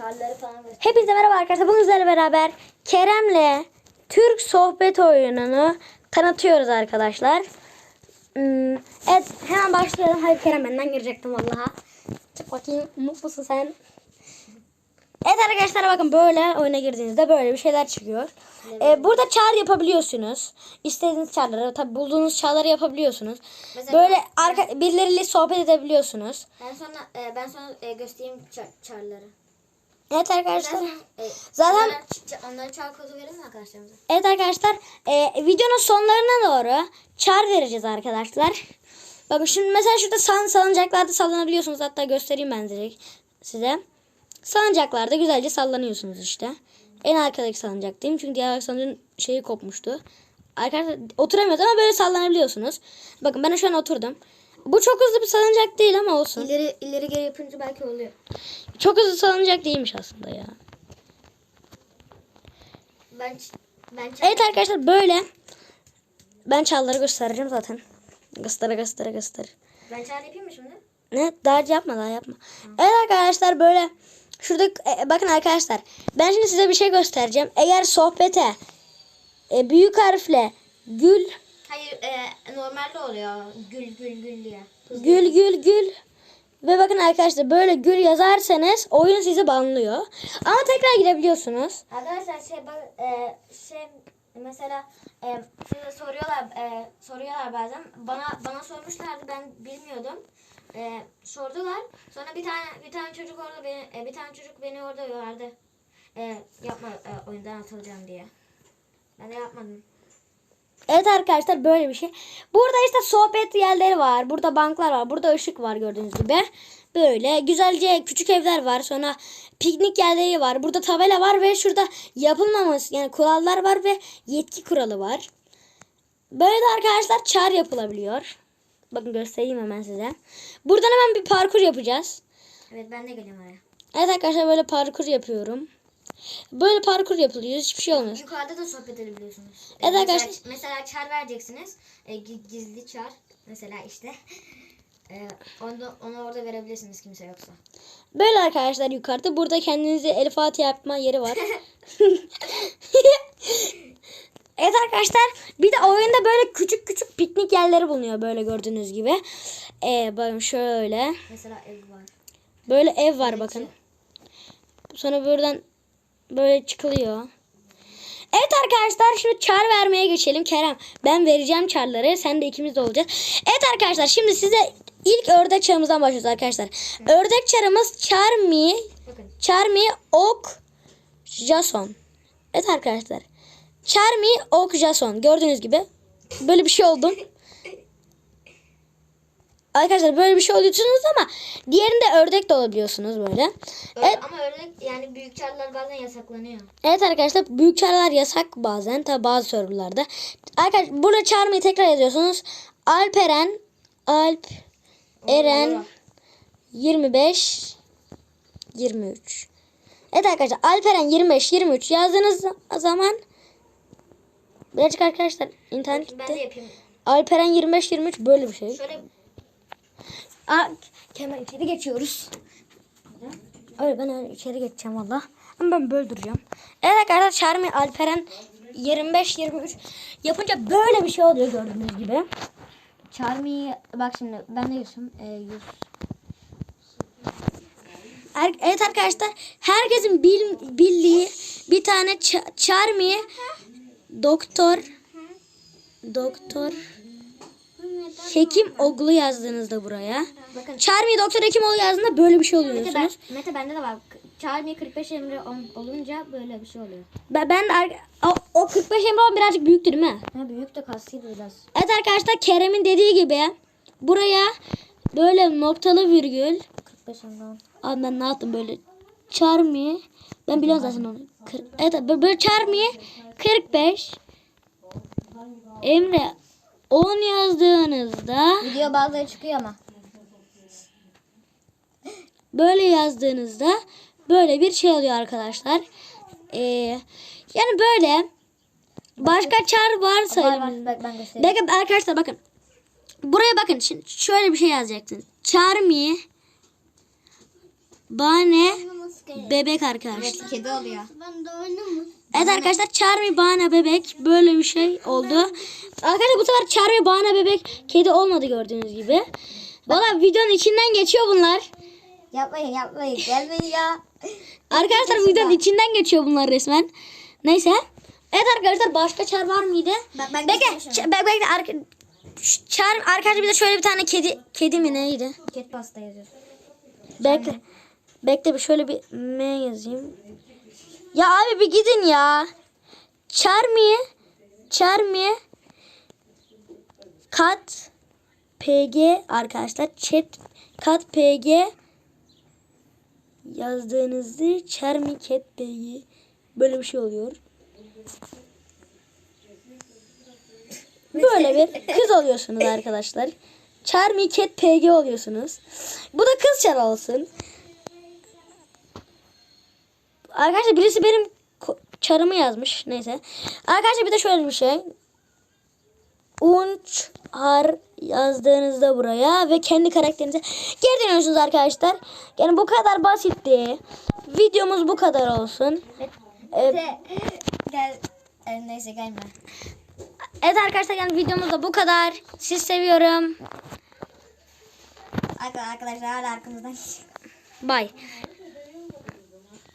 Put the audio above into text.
çarları falan. Hepinize merhaba arkadaşlar. Bugün sizlerle beraber Kerem'le Türk sohbet oyununu tanıtıyoruz arkadaşlar. Hmm, evet hemen başlayalım. Hayır Kerem benden girecektim vallaha. Çık bakayım mutlusun sen. Evet arkadaşlar bakın böyle oyuna girdiğinizde böyle bir şeyler çıkıyor. Ee, burada çağrı yapabiliyorsunuz. İstediğiniz çağrıları tabi bulduğunuz çağrıları yapabiliyorsunuz. Mesela- Böyle arka, birileriyle sohbet edebiliyorsunuz. Ben sonra e, ben sonra e, göstereyim çar, çarları. Evet arkadaşlar. E, Zaten- onlara, onlara çar kodu verelim mi arkadaşlarımıza? Evet arkadaşlar e, videonun sonlarına doğru çar vereceğiz arkadaşlar. Bakın şimdi mesela şurada san, salıncaklarda sallanabiliyorsunuz. Hatta göstereyim ben direkt size. Salıncaklarda güzelce sallanıyorsunuz işte. En arkadaki salıncaktayım çünkü diğer salıncağın şeyi kopmuştu. Arkadaşlar oturamıyoruz ama böyle sallanabiliyorsunuz. Bakın ben şu an oturdum. Bu çok hızlı bir salıncak değil ama olsun. İleri ileri geri yapınca belki oluyor. Çok hızlı salıncak değilmiş aslında ya. Ben ben çar Evet arkadaşlar böyle. Ben çalları göstereceğim zaten. Göstere göstere göster. ben çar yapayım mı şimdi? Ne? Daha yapma daha yapma. Evet arkadaşlar böyle. Şurada e, bakın arkadaşlar. Ben şimdi size bir şey göstereceğim. Eğer sohbete e, büyük harfle gül Hayır e, normalde oluyor. Gül gül gül diye. gül gül gül ve bakın arkadaşlar böyle gül yazarsanız oyun sizi banlıyor. Ama tekrar girebiliyorsunuz. Arkadaşlar şey bak e, şey mesela e, size soruyorlar e, soruyorlar bazen bana bana sormuşlardı ben bilmiyordum e, sordular sonra bir tane bir tane çocuk orada beni e, bir tane çocuk beni orada uyardı e, yapma e, oyundan atılacağım diye ben de yapmadım Evet arkadaşlar böyle bir şey. Burada işte sohbet yerleri var. Burada banklar var. Burada ışık var gördüğünüz gibi. Böyle güzelce küçük evler var. Sonra piknik yerleri var. Burada tabela var ve şurada yapılmaması yani kurallar var ve yetki kuralı var. Böyle de arkadaşlar çağrı yapılabiliyor. Bakın göstereyim hemen size. Buradan hemen bir parkur yapacağız. evet ben de geliyorum oraya Evet arkadaşlar böyle parkur yapıyorum. Böyle parkur yapılıyor. Hiçbir şey olmaz. yukarıda da sohbet edebiliyorsunuz Evet E, mesela, arkadaşlar. mesela çar vereceksiniz e, gi- gizli çar mesela işte e, onu, onu orada verebilirsiniz kimse yoksa Böyle arkadaşlar yukarıda. Burada kendinize el Fatiha yapma yeri var. evet arkadaşlar. Bir de oyunda böyle küçük küçük piknik yerleri bulunuyor böyle gördüğünüz gibi. Ee, bakın şöyle. mesela ev var Böyle ev var bakın. Sonra buradan böyle çıkılıyor. Evet arkadaşlar şimdi çar vermeye geçelim. Kerem ben vereceğim çarları. Sen de ikimiz de olacağız. Evet arkadaşlar şimdi size ilk ördek çarımızdan başlıyoruz arkadaşlar. Ördek çarımız Charmy, Charmy Ok Jason. Evet arkadaşlar. Charmy Ok Jason. Gördüğünüz gibi böyle bir şey oldum. Arkadaşlar böyle bir şey oluyorsunuz ama diğerinde ördek de olabiliyorsunuz böyle. Öyle, Evet. Ama öyle yani büyük çarlar bazen yasaklanıyor. Evet arkadaşlar büyük çarlar yasak bazen tabi bazı serverlarda. Arkadaşlar burada çağırmayı tekrar yazıyorsunuz. Alperen Alp Eren 25 23. Evet arkadaşlar Alperen 25 23 yazdığınız zaman birazcık arkadaşlar internet Ben de gitti. yapayım. Alperen 25 23 böyle bir şey. Şöyle Aa, hemen içeri geçiyoruz. Öyle ben içeri geçeceğim valla. Ama ben böyle duracağım. Evet arkadaşlar Charmy Alperen 25-23 yapınca böyle bir şey oluyor gördüğünüz gibi. Charmy'yi bak şimdi ben de yüzüm. E, yüz. Er- evet arkadaşlar herkesin bil- bildiği bir tane Charmy doktor doktor Hekim Oglu yazdığınızda buraya. Bakın Charmy doktor Hekimoğlu yazdığında böyle bir şey Mete, ben, oluyorsunuz. Mete bende de var. Charmy 45 emri olunca böyle bir şey oluyor. Ben, ben de o, o 45 emri birazcık büyüktür değil mi? Ha, büyük de kastıydı biraz. Evet arkadaşlar Kerem'in dediği gibi buraya böyle noktalı virgül 45 emri. Abi ben ne yaptım böyle Charmy ben biliyorum zaten onu. Kır- evet böyle böyle Charmy 45 Emre 10 yazdığınızda Video bazıları çıkıyor ama. böyle yazdığınızda böyle bir şey oluyor arkadaşlar. Ee, yani böyle başka çar varsa Var var bak ben göstereyim. Bakın arkadaşlar bakın. Buraya bakın. Şimdi şöyle bir şey yazacaksınız. Charmy Bane bebek arkadaşlar. Evet kedi oluyor. Ben de oynamış. Evet arkadaşlar Charmy Bana bebek böyle bir şey oldu. Arkadaşlar bu sefer Charmy Bana bebek kedi olmadı gördüğünüz gibi. Valla videonun içinden geçiyor bunlar. Yapmayın yapmayın gelmeyin ya. Arkadaşlar videonun içinden geçiyor bunlar resmen. Neyse. Evet arkadaşlar başka çar var mıydı? Ben Bekle. geçmişim. ç- Bek bekle. Arka, çar arkadaşlar bir de şöyle bir tane kedi kedi mi neydi? Ket pasta yazıyor. Bekle. Bekle bir şöyle bir M yazayım. Ya abi bir gidin ya. Charmy. Charmy. Kat. PG arkadaşlar. Chat. Kat PG. Yazdığınızda Charmy Cat PG. Böyle bir şey oluyor. Böyle bir kız oluyorsunuz arkadaşlar. Charmy Cat PG oluyorsunuz. Bu da kız çar olsun. Arkadaşlar birisi benim çarımı yazmış. Neyse. Arkadaşlar bir de şöyle bir şey. Unç har yazdığınızda buraya ve kendi karakterinize geri dönüyorsunuz arkadaşlar. Yani bu kadar basitti. Videomuz bu kadar olsun. Ee, Gel. E, neyse gelme. evet arkadaşlar yani videomuz da bu kadar. Siz seviyorum. Arkadaşlar hala arkamızdan. Bye.